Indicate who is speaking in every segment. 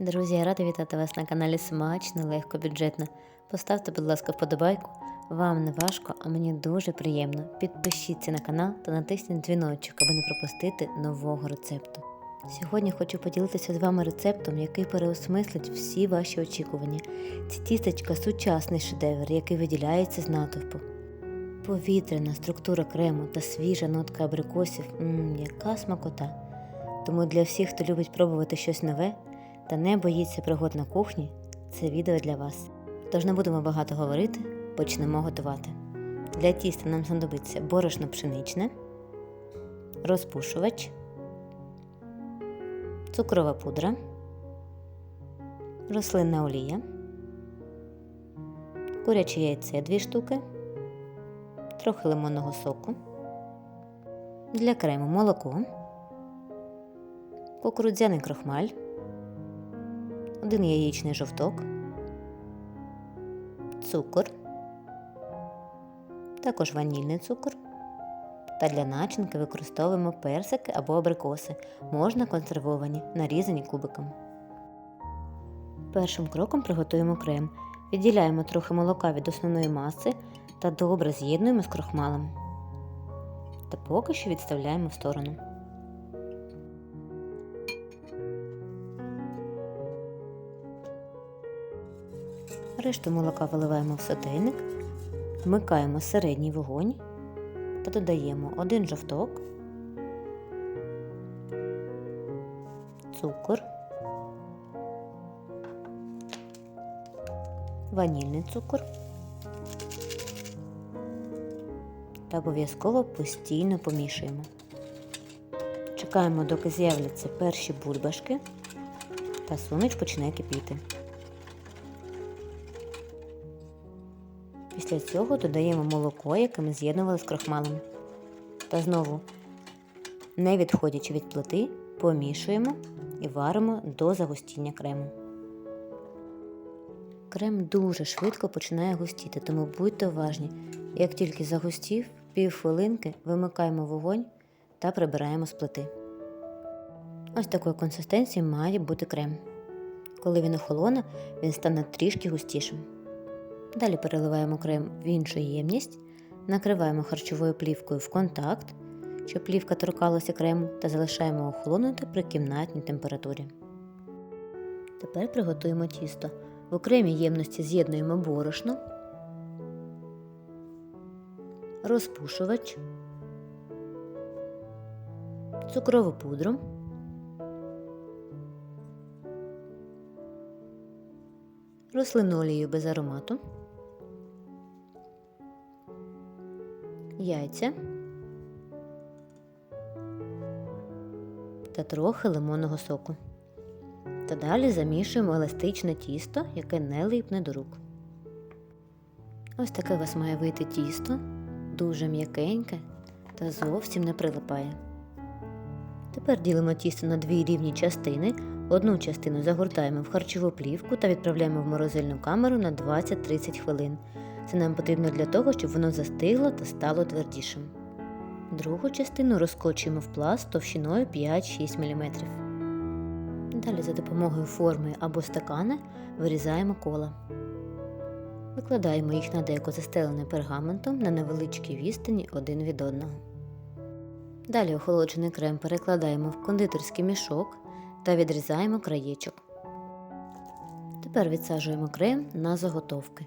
Speaker 1: Друзі, я рада вітати вас на каналі Смачно, легко, бюджетно. Поставте, будь ласка, вподобайку. Вам не важко, а мені дуже приємно. Підпишіться на канал та натисніть дзвіночок, аби не пропустити нового рецепту. Сьогодні хочу поділитися з вами рецептом, який переосмислить всі ваші очікування. Ці тістечка сучасний шедевр, який виділяється з натовпу. Повітряна структура крему та свіжа нотка абрикосів мм, яка смакота. Тому для всіх, хто любить пробувати щось нове та не боїться пригод на кухні, це відео для вас. Тож не будемо багато говорити, почнемо готувати. Для тіста нам знадобиться борошно пшеничне, розпушувач, цукрова пудра, рослинна олія, куряче яйце 2 штуки, трохи лимонного соку, для крему молоко, кукурудзяний крохмаль, один яєчний жовток, цукор, також ванільний цукор. Та для начинки використовуємо персики або абрикоси, можна консервовані, нарізані кубиками. Першим кроком приготуємо крем. Відділяємо трохи молока від основної маси та добре з'єднуємо з крохмалем. Та поки що відставляємо в сторону. Решту молока виливаємо в сотейник, вмикаємо середній вогонь та додаємо один жовток, цукор, ванільний цукор та обов'язково постійно помішуємо. Чекаємо, доки з'являться перші бульбашки та суміш почне кипіти. Після цього додаємо молоко, яке ми з'єднували з крохмалем. Та знову, не відходячи від плити, помішуємо і варимо до загустіння крему. Крем дуже швидко починає густіти, тому будьте уважні. Як тільки загустів, півхвилинки вимикаємо вогонь та прибираємо з плити. Ось такої консистенції має бути крем. Коли він охолоне, він стане трішки густішим. Далі переливаємо крем в іншу ємність, накриваємо харчовою плівкою в контакт, щоб плівка торкалася крему та залишаємо охолонути при кімнатній температурі. Тепер приготуємо тісто. В окремій ємності з'єднуємо борошно, розпушувач, цукрову пудру. Рослинну олію без аромату, яйця та трохи лимонного соку. Та далі замішуємо еластичне тісто, яке не липне до рук. Ось таке у вас має вийти тісто, дуже м'якеньке та зовсім не прилипає. Тепер ділимо тісто на дві рівні частини. Одну частину загортаємо в харчову плівку та відправляємо в морозильну камеру на 20-30 хвилин. Це нам потрібно для того, щоб воно застигло та стало твердішим. Другу частину розкочуємо в пласт товщиною 5-6 мм. Далі за допомогою форми або стакана вирізаємо кола. Викладаємо їх на деко застелене пергаментом на невеличкій відстані один від одного. Далі охолоджений крем перекладаємо в кондитерський мішок та відрізаємо краєчок. Тепер відсаджуємо крем на заготовки.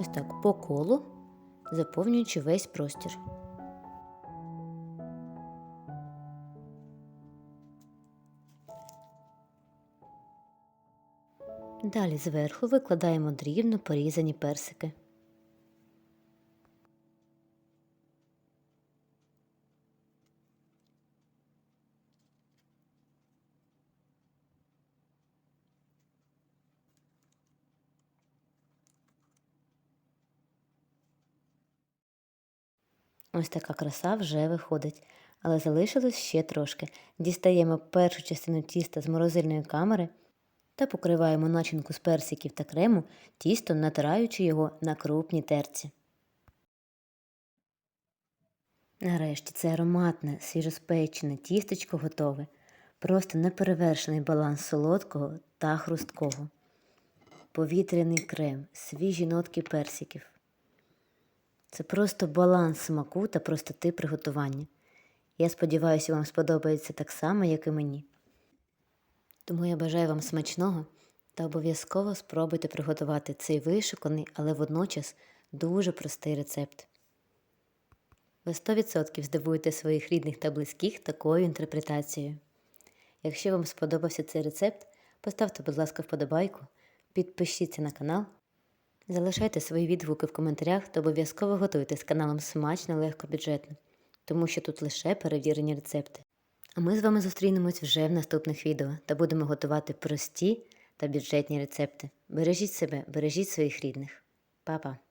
Speaker 1: Ось так по колу, заповнюючи весь простір. Далі зверху викладаємо дрібно порізані персики. Ось така краса вже виходить, але залишилось ще трошки. Дістаємо першу частину тіста з морозильної камери та покриваємо начинку з персиків та крему тістом, натираючи його на крупній терці. Нарешті це ароматне, свіжоспечене тістечко готове. Просто неперевершений баланс солодкого та хрусткого. Повітряний крем, свіжі нотки персиків. Це просто баланс смаку та простоти приготування. Я сподіваюся, вам сподобається так само, як і мені. Тому я бажаю вам смачного та обов'язково спробуйте приготувати цей вишуканий, але водночас дуже простий рецепт. Ви 100% здивуєте своїх рідних та близьких такою інтерпретацією. Якщо вам сподобався цей рецепт, поставте, будь ласка, вподобайку, підпишіться на канал, залишайте свої відгуки в коментарях та обов'язково готуйтесь каналом смачно, легко, бюджетно, тому що тут лише перевірені рецепти. А ми з вами зустрінемось вже в наступних відео та будемо готувати прості та бюджетні рецепти. Бережіть себе, бережіть своїх рідних. Па-па!